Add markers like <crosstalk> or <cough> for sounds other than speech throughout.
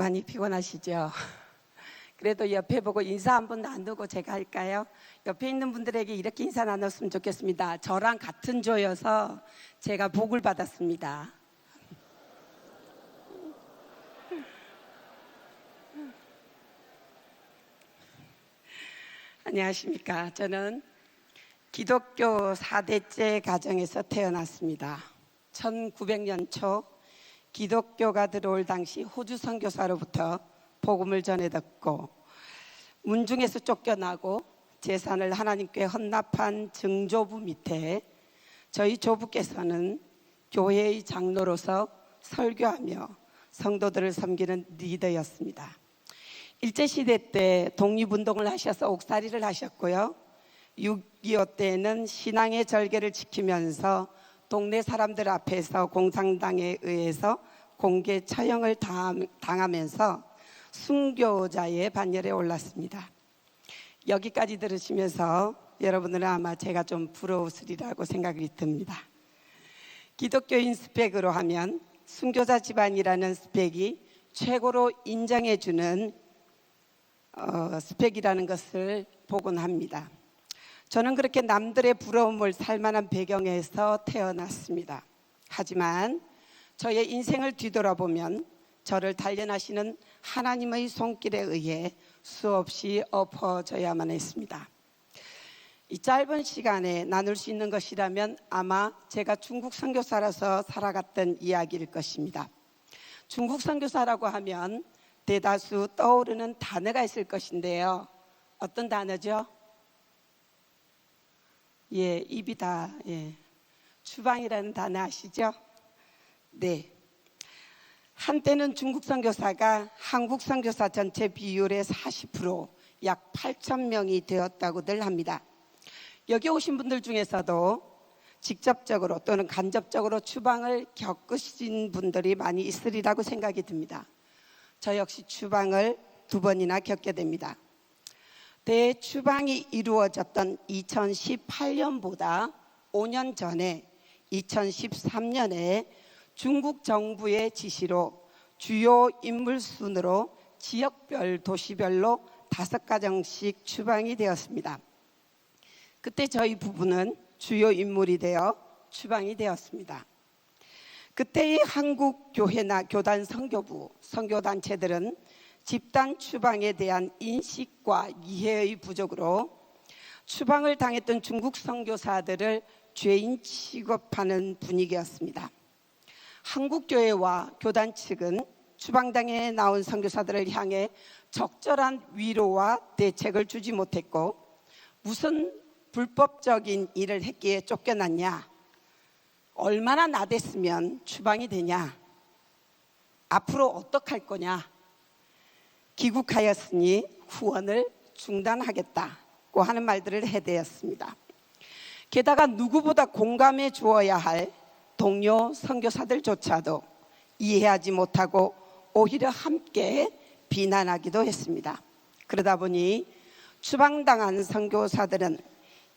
많이 피곤하시죠? <laughs> 그래도 옆에 보고 인사 한 번 나누고 제가 할까요? 옆에 있는 분들에게 이렇게 인사 나눴으면 좋겠습니다. 저랑 같은 조여서 제가 복을 받았습니다. <laughs> 안녕하십니까. 저는 기독교 4대째 가정에서 태어났습니다. 1900년 초 기독교가 들어올 당시 호주 선교사로부터 복음을 전해 듣고 문중에서 쫓겨나고 재산을 하나님께 헌납한 증조부 밑에 저희 조부께서는 교회의 장로로서 설교하며 성도들을 섬기는 리더였습니다. 일제시대 때 독립운동을 하셔서 옥살이를 하셨고요. 6.25 때는 신앙의 절개를 지키면서 동네 사람들 앞에서 공산당에 의해서 공개 처형을 당하면서 순교자의 반열에 올랐습니다. 여기까지 들으시면서 여러분들은 아마 제가 좀 부러우시리라고 생각이 듭니다. 기독교인 스펙으로 하면 순교자 집안이라는 스펙이 최고로 인정해주는 어, 스펙이라는 것을 보곤 합니다. 저는 그렇게 남들의 부러움을 살만한 배경에서 태어났습니다. 하지만 저의 인생을 뒤돌아보면 저를 단련하시는 하나님의 손길에 의해 수없이 엎어져야만 했습니다. 이 짧은 시간에 나눌 수 있는 것이라면 아마 제가 중국 선교사라서 살아갔던 이야기일 것입니다. 중국 선교사라고 하면 대다수 떠오르는 단어가 있을 것인데요. 어떤 단어죠? 예, 입이 다 예. 추방이라는 단어 아시죠? 네. 한때는 중국 선교사가 한국 선교사 전체 비율의 40%약 8천 명이 되었다고들 합니다. 여기 오신 분들 중에서도 직접적으로 또는 간접적으로 추방을 겪으신 분들이 많이 있으리라고 생각이 듭니다. 저 역시 추방을 두 번이나 겪게 됩니다. 대추방이 이루어졌던 2018년보다 5년 전에 2013년에 중국 정부의 지시로 주요 인물 순으로 지역별 도시별로 다섯 가정씩 추방이 되었습니다. 그때 저희 부부는 주요 인물이 되어 추방이 되었습니다. 그때의 한국 교회나 교단 선교부, 선교단체들은 집단 추방에 대한 인식과 이해의 부족으로 추방을 당했던 중국 선교사들을 죄인 취급하는 분위기였습니다. 한국 교회와 교단 측은 추방당에 나온 선교사들을 향해 적절한 위로와 대책을 주지 못했고 무슨 불법적인 일을 했기에 쫓겨났냐? 얼마나 나댔으면 추방이 되냐? 앞으로 어떡할 거냐? 귀국하였으니 후원을 중단하겠다고 하는 말들을 해대었습니다. 게다가 누구보다 공감해 주어야 할 동료 선교사들조차도 이해하지 못하고 오히려 함께 비난하기도 했습니다. 그러다 보니 추방당한 선교사들은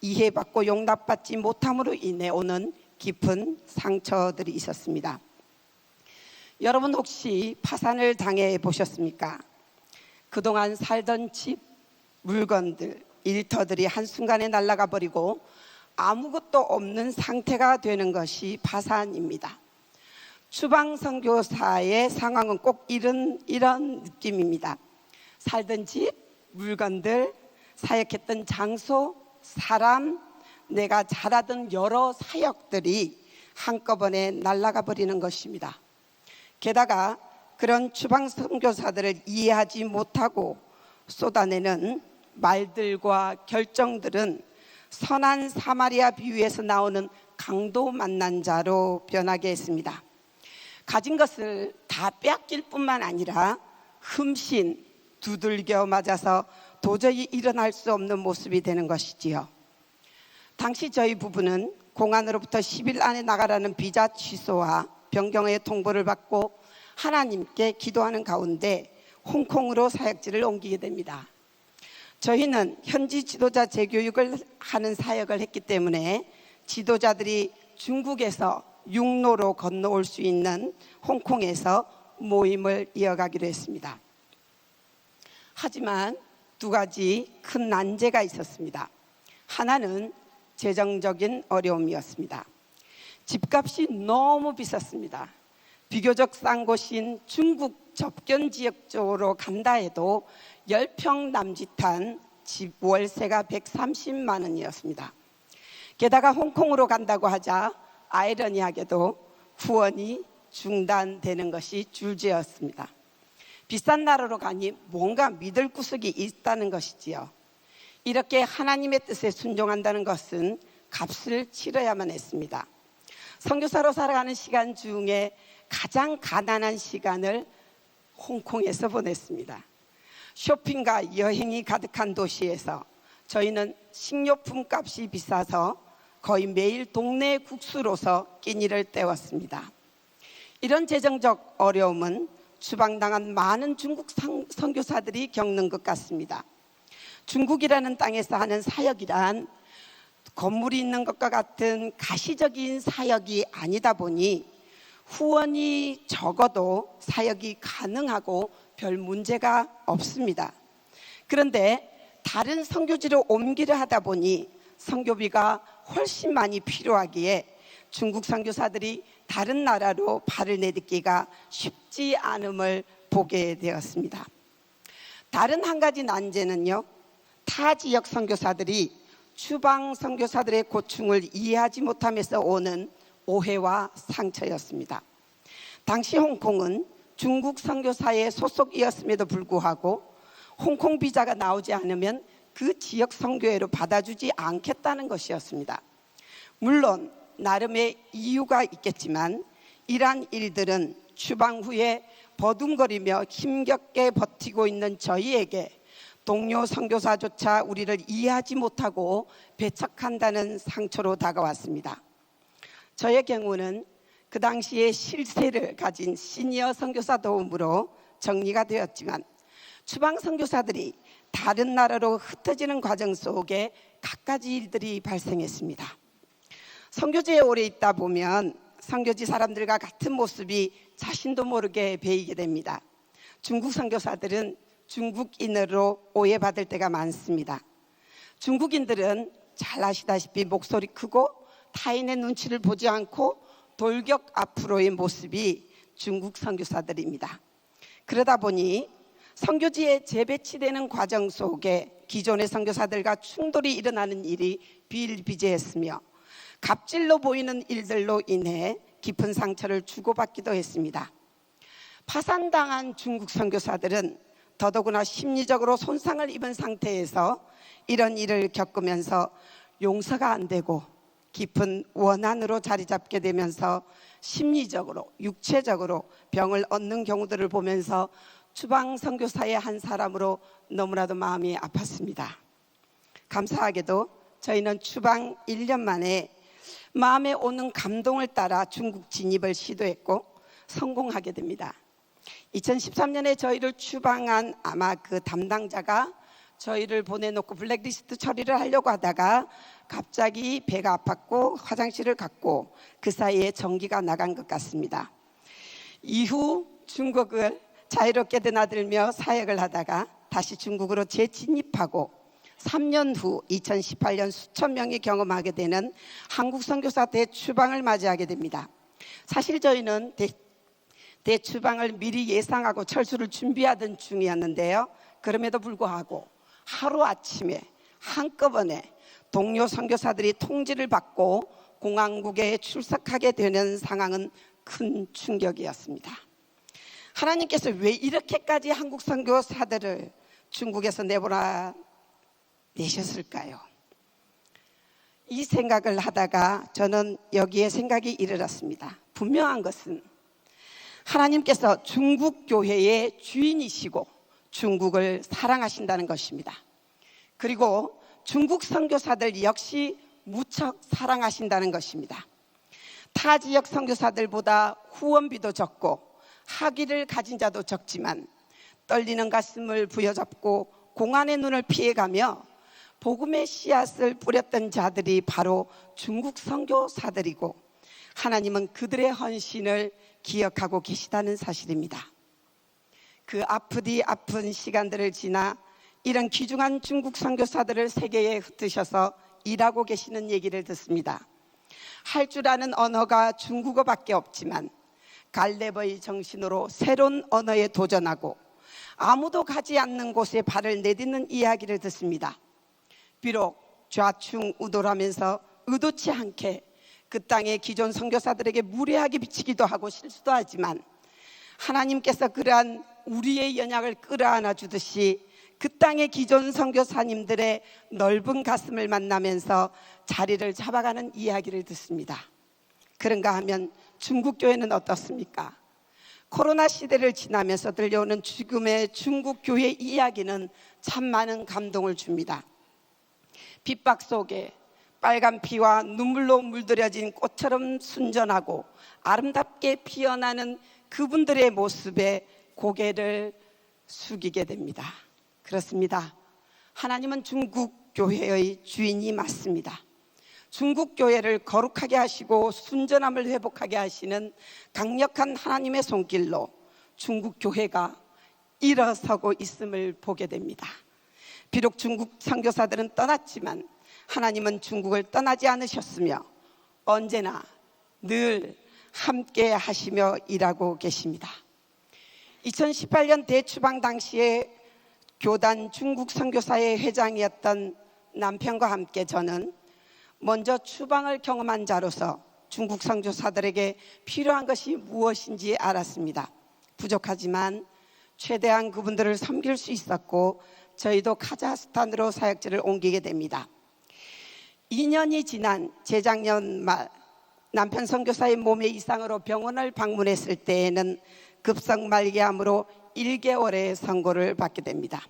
이해받고 용납받지 못함으로 인해 오는 깊은 상처들이 있었습니다. 여러분 혹시 파산을 당해 보셨습니까? 그동안 살던 집, 물건들, 일터들이 한순간에 날아가 버리고 아무것도 없는 상태가 되는 것이 파산입니다. 추방 선교사의 상황은 꼭 이런 이런 느낌입니다. 살던 집, 물건들, 사역했던 장소, 사람, 내가 잘하던 여러 사역들이 한꺼번에 날아가 버리는 것입니다. 게다가 그런 추방 선교사들을 이해하지 못하고 쏟아내는 말들과 결정들은 선한 사마리아 비유에서 나오는 강도 만난 자로 변하게 했습니다. 가진 것을 다 빼앗길 뿐만 아니라 흠신 두들겨 맞아서 도저히 일어날 수 없는 모습이 되는 것이지요. 당시 저희 부부는 공안으로부터 10일 안에 나가라는 비자 취소와 변경의 통보를 받고 하나님께 기도하는 가운데 홍콩으로 사역지를 옮기게 됩니다. 저희는 현지 지도자 재교육을 하는 사역을 했기 때문에 지도자들이 중국에서 육로로 건너올 수 있는 홍콩에서 모임을 이어가기로 했습니다. 하지만 두 가지 큰 난제가 있었습니다. 하나는 재정적인 어려움이었습니다. 집값이 너무 비쌌습니다. 비교적 싼 곳인 중국 접견 지역 쪽으로 간다 해도 10평 남짓한 집 월세가 130만 원이었습니다. 게다가 홍콩으로 간다고 하자 아이러니하게도 후원이 중단되는 것이 줄지었습니다. 비싼 나라로 가니 뭔가 믿을 구석이 있다는 것이지요. 이렇게 하나님의 뜻에 순종한다는 것은 값을 치러야만 했습니다. 선교사로 살아가는 시간 중에 가장 가난한 시간을 홍콩에서 보냈습니다. 쇼핑과 여행이 가득한 도시에서 저희는 식료품 값이 비싸서 거의 매일 동네 국수로서 끼니를 때웠습니다. 이런 재정적 어려움은 추방당한 많은 중국 상- 선교사들이 겪는 것 같습니다. 중국이라는 땅에서 하는 사역이란 건물이 있는 것과 같은 가시적인 사역이 아니다 보니 후원이 적어도 사역이 가능하고 별 문제가 없습니다. 그런데 다른 선교지로 옮기려 하다 보니 선교비가 훨씬 많이 필요하기에 중국 선교사들이 다른 나라로 발을 내딛기가 쉽지 않음을 보게 되었습니다. 다른 한 가지 난제는요. 타 지역 선교사들이 추방 선교사들의 고충을 이해하지 못함에서 오는 오해와 상처였습니다. 당시 홍콩은 중국 선교사의 소속이었음에도 불구하고 홍콩 비자가 나오지 않으면 그 지역 선교회로 받아주지 않겠다는 것이었습니다. 물론 나름의 이유가 있겠지만 이러한 일들은 추방 후에 버둥거리며 힘겹게 버티고 있는 저희에게 동료 선교사조차 우리를 이해하지 못하고 배척한다는 상처로 다가왔습니다. 저의 경우는 그 당시에 실세를 가진 시니어 선교사 도움으로 정리가 되었지만 추방 선교사들이 다른 나라로 흩어지는 과정 속에 갖가지 일들이 발생했습니다. 선교지에 오래 있다 보면 선교지 사람들과 같은 모습이 자신도 모르게 배이게 됩니다. 중국 선교사들은 중국인으로 오해받을 때가 많습니다. 중국인들은 잘 아시다시피 목소리 크고 타인의 눈치를 보지 않고 돌격 앞으로의 모습이 중국 선교사들입니다. 그러다 보니 선교지에 재배치되는 과정 속에 기존의 선교사들과 충돌이 일어나는 일이 비일비재했으며 갑질로 보이는 일들로 인해 깊은 상처를 주고받기도 했습니다. 파산당한 중국 선교사들은 더더구나 심리적으로 손상을 입은 상태에서 이런 일을 겪으면서 용서가 안 되고 깊은 원한으로 자리 잡게 되면서 심리적으로 육체적으로 병을 얻는 경우들을 보면서 추방 선교사의 한 사람으로 너무나도 마음이 아팠습니다. 감사하게도 저희는 추방 1년 만에 마음에 오는 감동을 따라 중국 진입을 시도했고 성공하게 됩니다. 2013년에 저희를 추방한 아마 그 담당자가 저희를 보내놓고 블랙리스트 처리를 하려고 하다가 갑자기 배가 아팠고 화장실을 갔고 그 사이에 전기가 나간 것 같습니다. 이후 중국을 자유롭게 드나들며 사역을 하다가 다시 중국으로 재진입하고 3년 후 2018년 수천 명이 경험하게 되는 한국 선교사 대추방을 맞이하게 됩니다. 사실 저희는 대, 대추방을 미리 예상하고 철수를 준비하던 중이었는데요. 그럼에도 불구하고 하루 아침에 한꺼번에 동료 선교사들이 통지를 받고 공항국에 출석하게 되는 상황은 큰 충격이었습니다. 하나님께서 왜 이렇게까지 한국 선교사들을 중국에서 내보라 내셨을까요? 이 생각을 하다가 저는 여기에 생각이 이르렀습니다. 분명한 것은 하나님께서 중국 교회의 주인이시고 중국을 사랑하신다는 것입니다. 그리고 중국 선교사들 역시 무척 사랑하신다는 것입니다. 타 지역 선교사들보다 후원비도 적고 학위를 가진 자도 적지만 떨리는 가슴을 부여잡고 공안의 눈을 피해가며 복음의 씨앗을 뿌렸던 자들이 바로 중국 선교사들이고 하나님은 그들의 헌신을 기억하고 계시다는 사실입니다. 그 아프디 아픈 시간들을 지나 이런 귀중한 중국 선교사들을 세계에 흩으셔서 일하고 계시는 얘기를 듣습니다. 할 줄 아는 언어가 중국어밖에 없지만 갈렙의 정신으로 새로운 언어에 도전하고 아무도 가지 않는 곳에 발을 내딛는 이야기를 듣습니다. 비록 좌충우돌하면서 의도치 않게 그 땅의 기존 선교사들에게 무례하게 비치기도 하고 실수도 하지만 하나님께서 그러한 우리의 연약을 끌어안아 주듯이 그 땅의 기존 선교사님들의 넓은 가슴을 만나면서 자리를 잡아가는 이야기를 듣습니다. 그런가 하면 중국 교회는 어떻습니까? 코로나 시대를 지나면서 들려오는 지금의 중국 교회 이야기는 참 많은 감동을 줍니다. 핍박 속에 빨간 피와 눈물로 물들여진 꽃처럼 순전하고 아름답게 피어나는 그분들의 모습에 고개를 숙이게 됩니다. 그렇습니다. 하나님은 중국 교회의 주인이 맞습니다. 중국 교회를 거룩하게 하시고 순전함을 회복하게 하시는 강력한 하나님의 손길로 중국 교회가 일어서고 있음을 보게 됩니다. 비록 중국 선교사들은 떠났지만 하나님은 중국을 떠나지 않으셨으며 언제나 늘 함께 하시며 일하고 계십니다. 2018년 대추방 당시에 교단 중국 선교사의 회장이었던 남편과 함께 저는 먼저 추방을 경험한 자로서 중국 선교사들에게 필요한 것이 무엇인지 알았습니다. 부족하지만 최대한 그분들을 섬길 수 있었고 저희도 카자흐스탄으로 사역지를 옮기게 됩니다. 2년이 지난 재작년 말 남편 선교사의 몸의 이상으로 병원을 방문했을 때에는 급성 말기암으로 1개월의 선고를 받게 됩니다.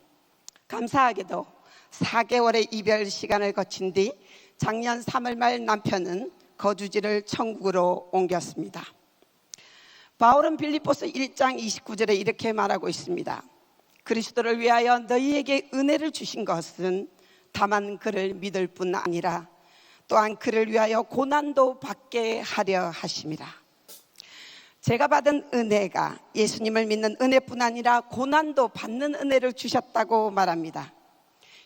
감사하게도 4개월의 이별 시간을 거친 뒤 작년 3월 말 남편은 거주지를 천국으로 옮겼습니다. 바울은 빌립보서 1장 29절에 이렇게 말하고 있습니다. 그리스도를 위하여 너희에게 은혜를 주신 것은 다만 그를 믿을 뿐 아니라 또한 그를 위하여 고난도 받게 하려 하심이라. 제가 받은 은혜가 예수님을 믿는 은혜뿐 아니라 고난도 받는 은혜를 주셨다고 말합니다.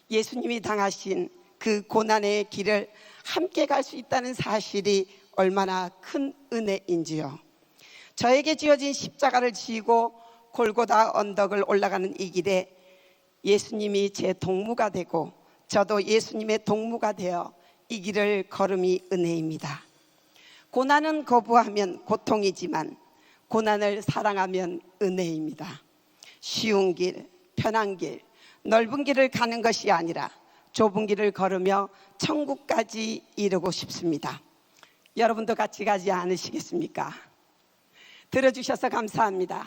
예수님이 당하신 그 고난의 길을 함께 갈 수 있다는 사실이 얼마나 큰 은혜인지요. 저에게 지어진 십자가를 지고 골고다 언덕을 올라가는 이 길에 예수님이 제 동무가 되고 저도 예수님의 동무가 되어 이 길을 걸음이 은혜입니다. 고난은 거부하면 고통이지만 고난을 사랑하면 은혜입니다. 쉬운 길, 편한 길, 넓은 길을 가는 것이 아니라 좁은 길을 걸으며 천국까지 이르고 싶습니다. 여러분도 같이 가지 않으시겠습니까? 들어주셔서 감사합니다.